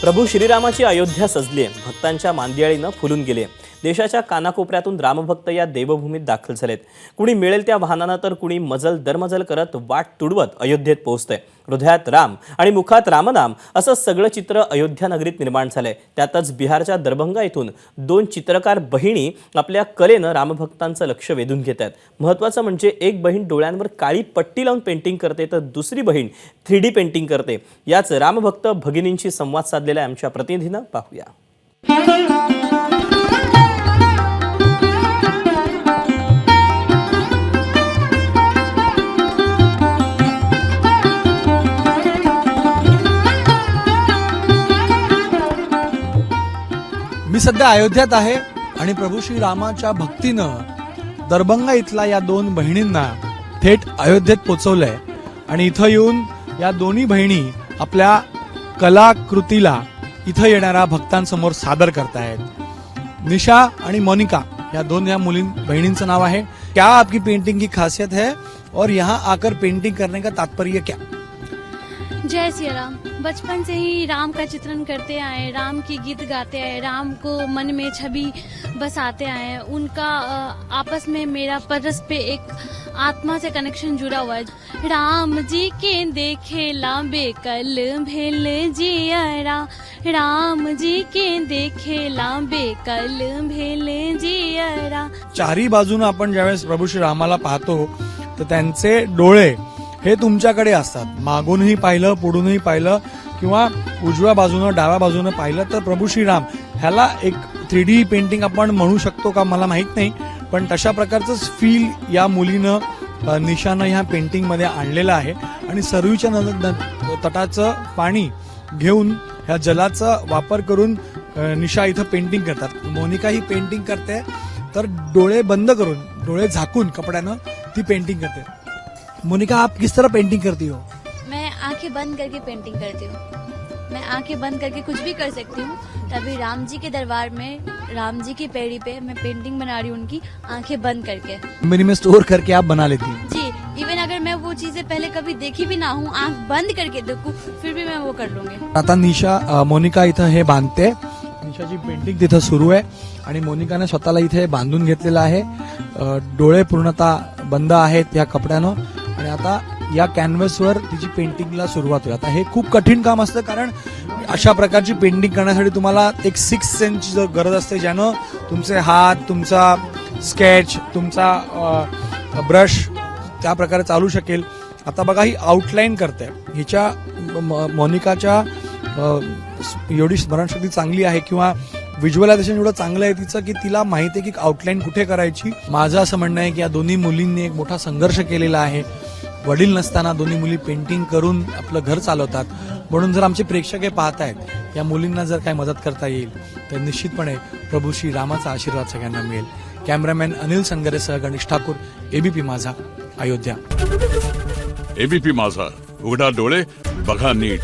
प्रभू श्रीरामाची अयोध्या सजली भक्तांच्या मांदियाळीनं फुलून गेले देशाच्या कानाकोपऱ्यातून रामभक्त या देवभूमीत दाखल झालेत. कुणी मिळेल त्या वाहनानं तर कुणी मजल दरमजल करत वाट तुडवत अयोध्येत पोहोचतंय. हृदयात राम आणि मुखात रामनाम असं सगळं चित्र अयोध्या नगरीत निर्माण झालंय. त्यातच बिहारच्या दरभंगा इथून दोन चित्रकार बहिणी आपल्या कलेनं रामभक्तांचं लक्ष वेधून घेत आहेत महत्त्वाचं म्हणजे एक बहीण डोळ्यांवर काळी पट्टी लावून पेंटिंग करते तर दुसरी बहीण थ्री डी पेंटिंग करते. याच रामभक्त भगिनींशी संवाद साधलेल्या आमच्या प्रतिनिधीनं पाहूया. मी सध्या अयोध्यात आहे आणि प्रभू श्री रामाच्या भक्तीनं दरभंगा इथला या दोन बहिणींना थेट अयोध्येत पोचवलंय. आणि इथं येऊन या दोन्ही बहिणी आपल्या कलाकृतीला इथं येणाऱ्या भक्तांसमोर सादर करतायत. निशा आणि मोनिका या दोन या मुलीं बहिणींचं नाव आहे. क्या आपकी पेंटिंग की खासियत है? और यहाँ आकर पेंटिंग करने का तात्पर्य क्या? जय सिया राम बचपन से ही राम का चित्रण करते आए राम की गीत गाते आए राम को मन में छवि बसाते आए। उनका आपस में मेरा परस पे एक आत्मा से कनेक्शन जुड़ा हुआ है राम जी के देखे लांबे कल भेल जियरा. राम जी के देखे लांबे कल भेल जियरा. चारी बाजूनं आपण ज्यावेळेस प्रभू श्री रामाला पाहतो तर त्यांचे डोळे हे तुमच्याकडे असतात. मागूनही पाहिलं पुढूनही पाहिलं किंवा उजव्या बाजूनं डाव्या बाजूनं पाहिलं तर प्रभू श्रीराम ह्याला एक थ्री डी पेंटिंग आपण म्हणू शकतो का? मला माहीत नाही. पण तशा प्रकारचंच फील या मुलीनं निशानं ह्या पेंटिंगमध्ये आणलेलं आहे. आणि सर्वीच्या नद- तटाचं पाणी घेऊन ह्या जलाचा वापर करून निशा इथं पेंटिंग करतात. मोनिका ही पेंटिंग करते तर डोळे बंद करून डोळे झाकून कपड्यानं ती पेंटिंग करते. मोनिका आप किस तरह पेंटिंग करती हो? मैं आंखें बंद करके पेंटिंग करती हूँ। मैं आंखें बंद करके कुछ भी कर सकती हूँ। तभी राम जी के दरबार में राम जी की पेड़ी पे मैं पेंटिंग बना रही हूँ उनकी आँखें बंद करके। मेरी में स्टोर करके आप बना लेती हैं? जी इवन अगर मैं वो चीज़ें पहले कभी देखी भी ना हूँ आँख बंद करके देखूँ फिर भी मैं वो कर लूँगी। आता निशा मोनिका इथं हे बांधते. निशाची पेंटिंग तिथं सुरू आहे. आणि मोनिकाने स्वतःला इथे बांधून घेतलेलं आहे. डोळे पूर्णतः बंद आहेत या कपड्यानं. आणि आता या कॅनव्हसवर तिची पेंटिंगला सुरुवात होईल. आता हे खूप कठीण काम असतं कारण अशा प्रकारची पेंटिंग करण्यासाठी तुम्हाला एक सिक्स सेन्सची जर गरज असते ज्यानं तुमचे हात तुमचा स्केच तुमचा ब्रश त्या प्रकारे चालू शकेल. आता बघा ही आउटलाईन करते. हिच्या म- मोनिकाच्या एवढी स्मरणशक्ती चांगली आहे किंवा व्हिज्युअलायझेशन एवढं चांगलं आहे तिचं की तिला माहिती आहे की आउटलाईन कुठे करायची. माझं असं म्हणणं आहे की या दोन्ही मुलींनी एक मोठा संघर्ष केलेला आहे. वडील नसताना दोन्ही मुली पेंटिंग करून आपलं घर चालवतात. म्हणून जर आमचे प्रेक्षक हे पाहत आहेत या मुलींना जर काही मदत करता येईल तर निश्चितपणे प्रभू श्री रामाचा आशीर्वाद सगळ्यांना मिळेल. कॅमेरामॅन अनिल संगरेसह गणेश ठाकूर एबीपी माझा अयोध्या. एबीपी माझा. उघडा डोळे बघा नीट.